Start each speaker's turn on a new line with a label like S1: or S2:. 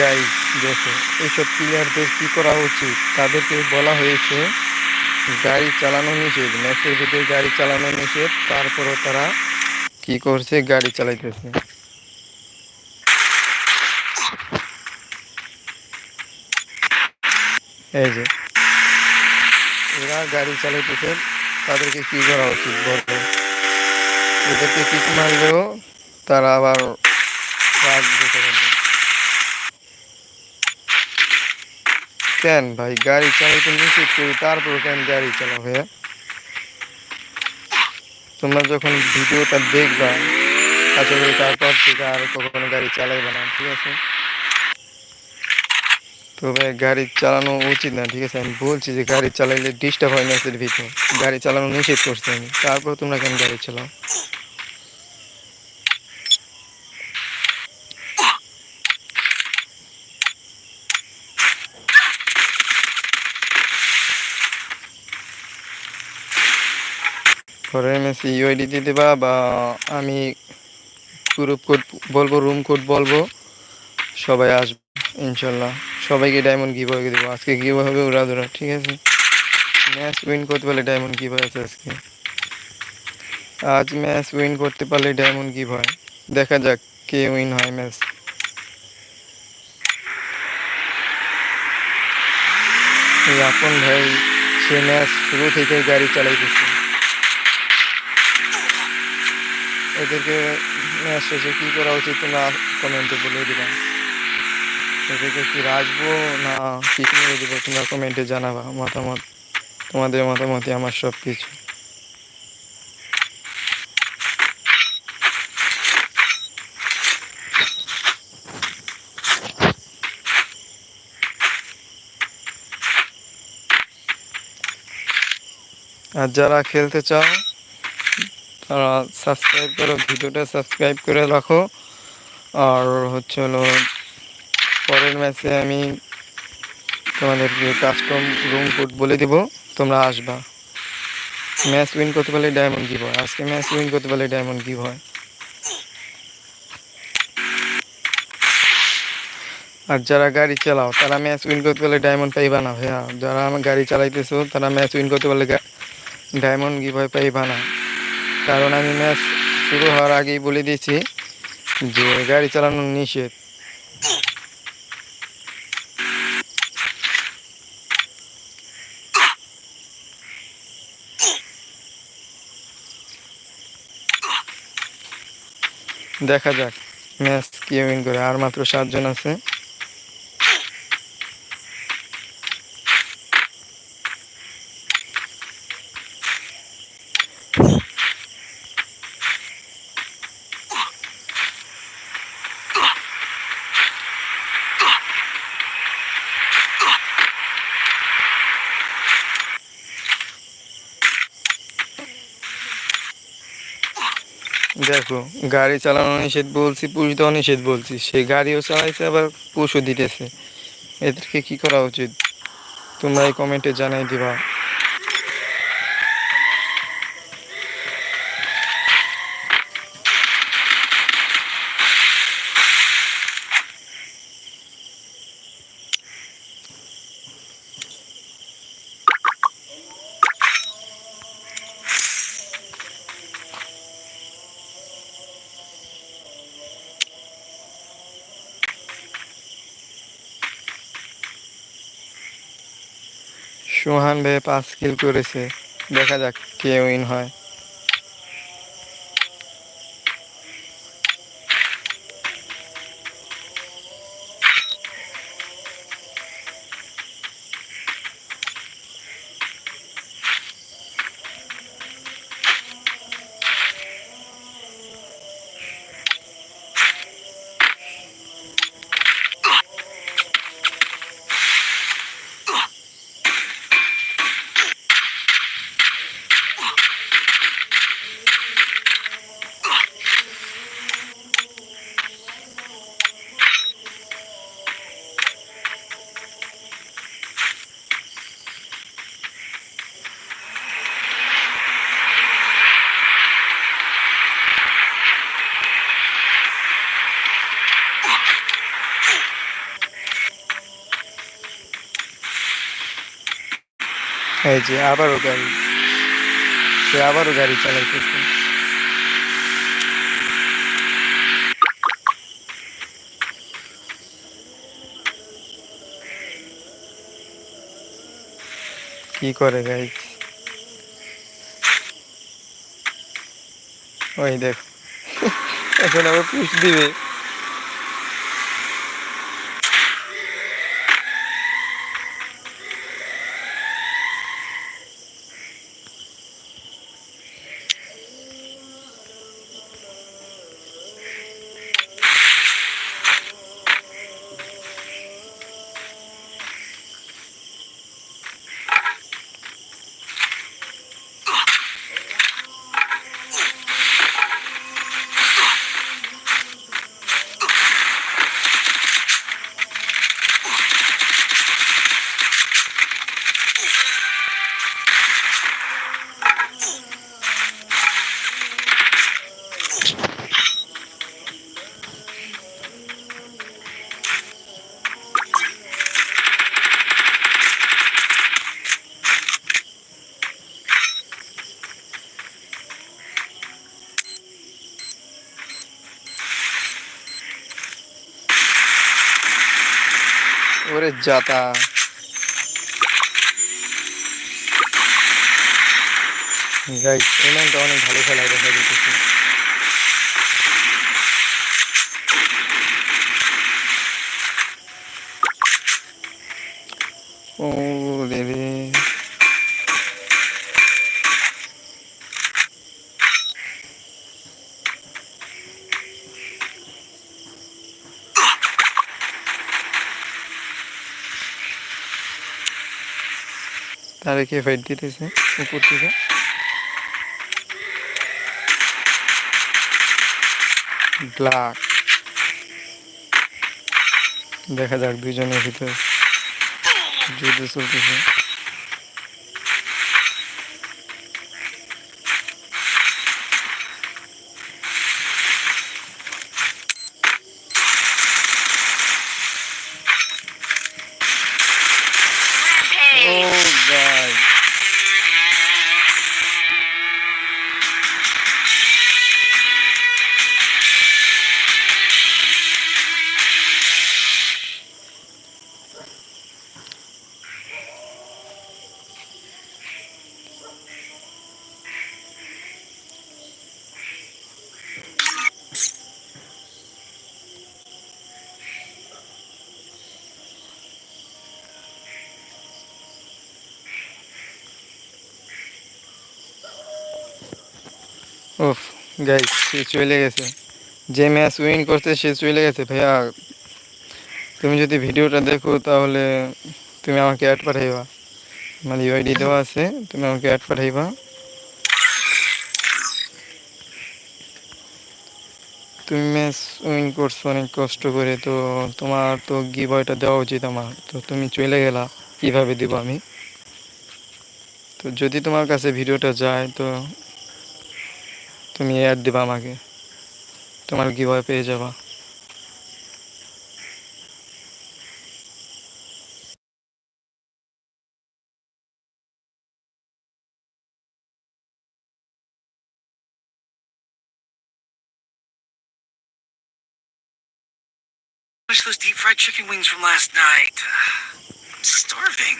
S1: Guys দেখো। এইসব প্লেয়ারদের কী করা উচিত? তাদেরকে বলা হয়েছে, গাড়ি চালানো নিষেধ। ম্যাচের ভিতরে গাড়ি চালানো নিষেধ। তারপরও তারা কি করছে? গাড়ি চালাইতেছে। এই যে, এরা গাড়ি চালাইতেছে। তাদেরকে কি করা উচিত বলব এদেরকে কিক মারলেও তারা আবার রাগ দেখে ফেলবে। কেন ভাই, গাড়ি চালাইতে নিষেধ করি তারপর কেন গাড়ি চালাও ভাইয়া তোমরা যখন ভিডিওটা দেখবা, আশা করি তারপর থেকে আর কখনো গাড়ি চালাইবে না, ঠিক আছে? তবে গাড়ি চালানো উচিত না, ঠিক আছে? আমি বলছি যে গাড়ি চালাইলে ডিস্টার্ব হয় ম্যাচের ভিতর। গাড়ি চালানো নিষেধ করছি আমি তারপর তোমরা কেন গাড়ি চালাও? পরে মেসি ইউআইডি দিয়ে দেবা বা আমি গ্রুপ কোড বলব রুম কোড বলব, সবাই আসবে, ইনশাল্লাহ। সবাইকে ডায়মন্ড গিভওয়ে দেবো। আজকে গিভওয়ে হবে উড়া ধরা ঠিক আছে? ম্যাচ উইন করতে পারলে ডায়মন্ড গিভওয়ে আছে আজকে। আজ ম্যাচ উইন করতে পারলে ডায়মন্ড গিভ হয় দেখা যাক কে উইন হয় ম্যাচ এই আপন ভাই, সে ম্যাচ শুরু থেকে গাড়ি চালাইতেছে। এদেরকে ম্যাচ শেষে কী করা উচিত তোমরা কমেন্টে বলে দিবা। এদেরকে কি রাখব না ঠিক মেরে দেবো? তোমরা কমেন্টে জানাবা মতামত। তোমাদের মতামতই আমার সব কিছু আর যারা খেলতে চাও তারা সাবস্ক্রাইব করো, ভিডিওটা সাবস্ক্রাইব করে রাখো। আর হচ্ছে হলো, পরের ম্যাচে আমি তোমাদেরকে কাস্টম রুম কোড বলে দিব, তোমরা আসবা। ম্যাচ উইন করতে পারলে ডায়মন্ড গিভ হয়। আজকে ম্যাচ উইন করতে পারলে ডায়মন্ড গিভ হয়। আর যারা গাড়ি চালাও, তারা ম্যাচ উইন করতে পারলে ডায়মন্ড পাইবা না, ভাইয়া। যারা আমার গাড়ি চালাইতেছো, তারা ম্যাচ উইন করতে পারলে ডায়মন্ড গিভ হয়, পাইবা না। কারণ আমি ম্যাচ শুরু হওয়ার আগেই বলে দিয়েছি যে গাড়ি চালানো নিষেধ। দেখা যাক ম্যাচ কে উইন করে। আর মাত্র সাতজন আছে। দেখো, গাড়ি চালানো নিষেধ বলছি পুষ দেওয়া নিষেধ বলছি। সে গাড়িও চালাইছে, আবার পুষও দিতেছে। এদেরকে কি করা উচিত? তোমরা এই কমেন্টে জানাই দিবা। সোহান ভাই পাঁচ কিল করেছে। দেখা যাক কে উইন হয়। এই যে আবারও গাড়ি। সে আবারও গাড়ি চালাইতেছে। কি করে গাইস ওই দেখ। এখন আবার পুষ দিবে। ওরে জাতা গাইস এই অনেক ভালো খেলায় দেখা যেতেছে ও তারে কে ফাইট দিতেছে উপর থেকে ব্ল্যাক দেখা যাক দুইজনের ভিতর যুদ্ধ চলতেছে ওফ গাইস সে চলে গেছে। যে ম্যাচ উইন করছে, সে চলে গেছে, ভাইয়া। তুমি যদি ভিডিওটা দেখো, তাহলে তুমি আমাকে অ্যাড পাঠাইবা। আমার ইউআইডি দেওয়া আছে, তুমি আমাকে অ্যাড পাঠাইবা। তুমি ম্যাচ উইন করছ, অনেক কষ্ট করে, তো তোমার তো গিভওয়েটা দেওয়া উচিত আমার। তো তুমি চলে গেলা, কীভাবে দিব আমি? তো যদি তোমার কাছে ভিডিওটা যায়, তো তুমি অ্যাড দিবা আমাকে তোমার গিভওয়ে পেয়ে যাবা
S2: Finish those deep fried chicken wings from last night. I'm starving.